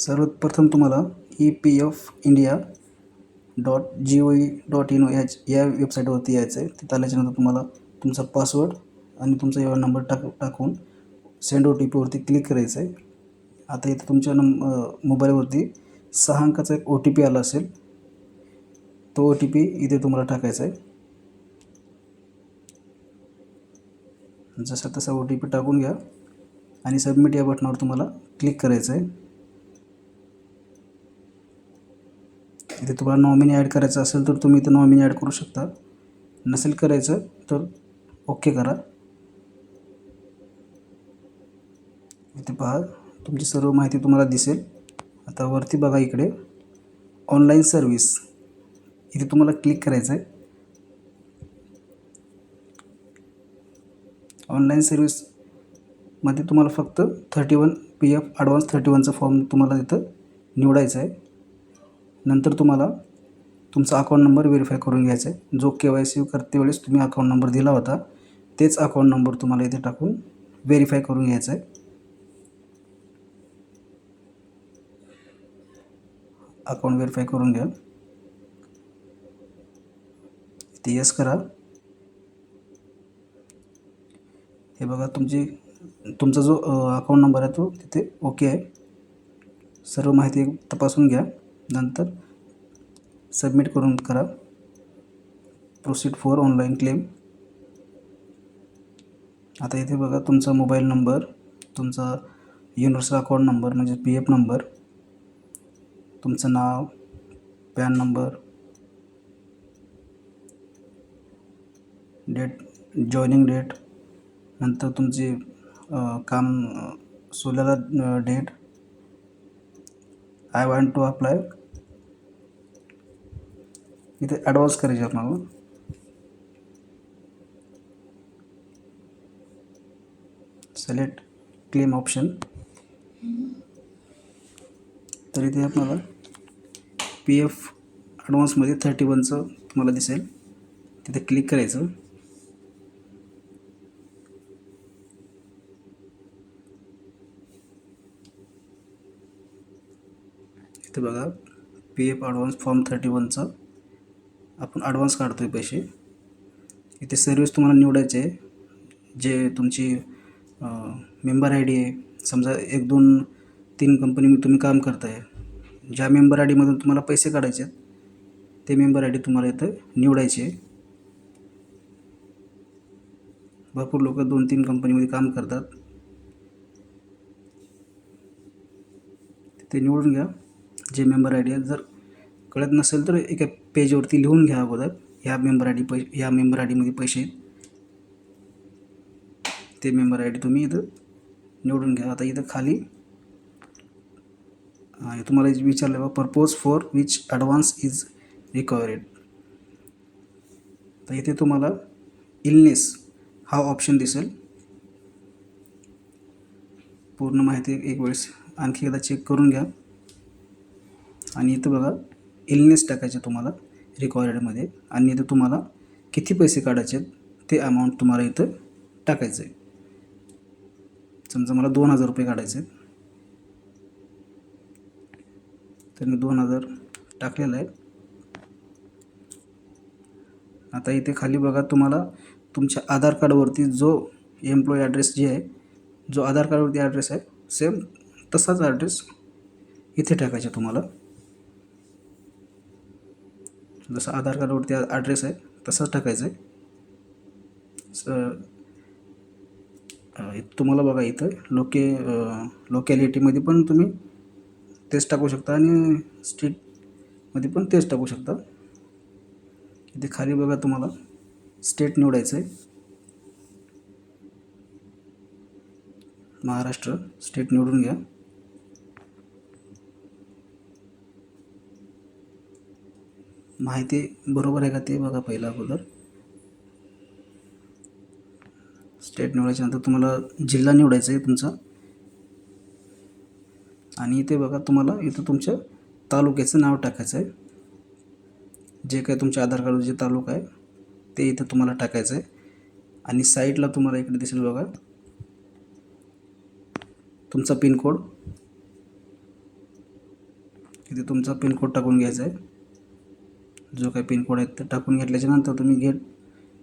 सर्वप्रथम तुम्हाला E P F India dot G O E dot in ह्या या वेबसाईटवरती यायचं आहे तिथं आल्याच्यानंतर तुम्हाला तुमचा पासवर्ड आणि तुमचा एवढा नंबर टाक टाकून सेंड ओ टी पीवरती क्लिक करायचं आहे आता इथं तुमच्या नंब मोबाईलवरती सहा अंकाचा एक ओ टी पी आला असेल तो ओ टी पी इथे तुम्हाला टाकायचा आहे जसा तसा ओ टी पी टाकून घ्या आणि सबमिट या बटनावर तुम्हाला क्लिक करायचं आहे इथे तुम्हाला नॉमिनी ॲड करायचं असेल तर तुम्ही इथं नॉमिनी ॲड करू शकता. नसेल करायचं तर ओके करा. इथे पहा तुमची सर्व माहिती तुम्हाला दिसेल. आता वरती बघा इकडे. ऑनलाईन सर्विस इथे तुम्हाला क्लिक करायचं आहे ऑनलाईन सर्व्हिसमध्ये तुम्हाला फक्त thirty one P F advance thirty वनचा form तुम्हाला तिथं निवडायचा आहे नंतर तुम्हाला तुमचा अकाउंट नंबर व्हेरीफाय करून घ्यायचा आहे. जो के वाय सी करते वेळेस तुम्ही अकाउंट नंबर दिला होता तेच अकाउंट नंबर तुम्हाला इथे टाकून व्हेरीफाय करून घ्यायचा आहे. अकाउंट व्हेरीफाय करून घ्या. इथे यस करा. हे बघा तुमची तुमचा जो अकाउंट नंबर आहे तो तिथे ओके आहे. सर्व माहिती तपासून घ्या. नंतर सबमिट करून करा. प्रोसीड फॉर ऑनलाईन क्लेम आता इथे बघा तुमचा मोबाईल नंबर तुमचा युनिव्हर्सल अकाउंट नंबर म्हणजे पी एफ नंबर तुमचं नाव PAN number date joining date नंतर तुमचे काम सोल्याला date I want to apply इथे ॲडव्हान्स करायचे आपल्याला सिलेक्ट क्लेम ऑप्शन तर इथे आपल्याला पी एफ ॲडव्हान्समध्ये थर्टी वनचं तुम्हाला दिसेल. तिथे क्लिक करायचं. इथे बघा P F advance form thirty वनचं आपण ॲडव्हान्स काढतो आहे पैसे. इथे सर्विस तुम्हाला निवडायचे आहे जे तुमची मेंबर आय डी आहे. समजा एक दोन तीन कंपनीमध्ये तुम्ही काम करताय. ज्या मेंबर आय डीमधून तुम्हाला पैसे काढायचे आहेत ते मेंबर आय डी तुम्हाला इथं निवडायचे आहे. भरपूर लोक दोन तीन कंपनीमध्ये काम करतात. ते निवडून घ्या. जे मेंबर आय डी आहे जर कळत नसेल तर एका पेजवरती लिहून घ्या अगोदर. ह्या मेंबर आय डी पै ह्या मेंबर आय डीमध्ये पैसे. आहेत ते मेंबर आय डी तुम्ही इथं निवडून घ्या. आता इथं खाली तुम्हाला विचारलं बा purpose for which advance is required तर इथे तुम्हाला इलनेस हा ऑप्शन दिसेल. पूर्ण माहिती एक वेळेस आणखी एकदा चेक करून घ्या. आणि इथं बघा इलनेस टाकायचे तुम्हाला रिक्वायर्डमध्ये आणि इथं तुम्हाला किती पैसे काढायचे आहेत ते अमाऊंट तुम्हाला इथं टाकायचं आहे समजा मला दोन हजार रुपये काढायचे आहेत. तर मी दोन हजार टाकलेलं आहे. आता इथे खाली बघा तुम्हाला तुमच्या आधार कार्डवरती जो एम्प्लॉई ॲड्रेस जे आहे जो आधार कार्डवरती ॲड्रेस आहे सेम तसाच ॲड्रेस इथे टाकायचा तुम्हाला. जसं आधार कार्डवरती ॲड्रेस आहे तसाच टाकायचं आहे. तुम्हाला बघा इथं लोके लोकॅलिटीमध्ये पण तुम्ही तेच टाकू शकता आणि स्टेटमध्ये पण तेच टाकू शकता. इथे खाली बघा तुम्हाला स्टेट निवडायचं आहे. महाराष्ट्र स्टेट निवडून घ्या. माहिती बरोबर आहे का ते बघा पहिलं अगोदर. स्टेट निवडायच्यानंतर तुम्हाला जिल्हा निवडायचा आहे तुमचा. आणि इथे बघा तुम्हाला इथं तुमच्या तालुक्याचं नाव टाकायचं आहे. जे काय तुमच्या आधार कार्ड जे तालुका आहे ते इथं तुम्हाला टाकायचं आहे. आणि साईडला तुम्हाला इकडे दिसेल बघा. तुमचा पिनकोड इथे तुमचा पिनकोड टाकून घ्यायचा आहे. जो काय पिनकोड आहे तो टाकून घेतल्याच्यानंतर तुम्ही गेट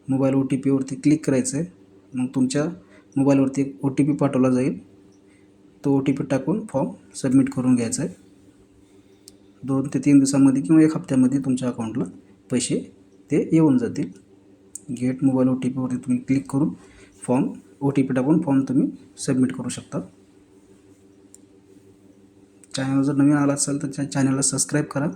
मोबाईल ओ टी पीवरती क्लिक करायचं आहे मग तुमच्या मोबाईलवरती एक ओ टी पी पाठवला जाईल. तो ओ टी पी टाकून फॉर्म सबमिट करून घ्यायचा आहे दोन ते तीन दिवसामध्ये किंवा एक हप्त्यामध्ये तुमच्या अकाउंटला पैसे ते येऊन जातील. गेट मोबाईल ओ टी पीवरती तुम्ही क्लिक करून फॉर्म ओ टी पी टाकून फॉर्म तुम्ही सबमिट करू शकता. चॅनल जर नवीन आला असेल तर चॅनलला सबस्क्राईब करा.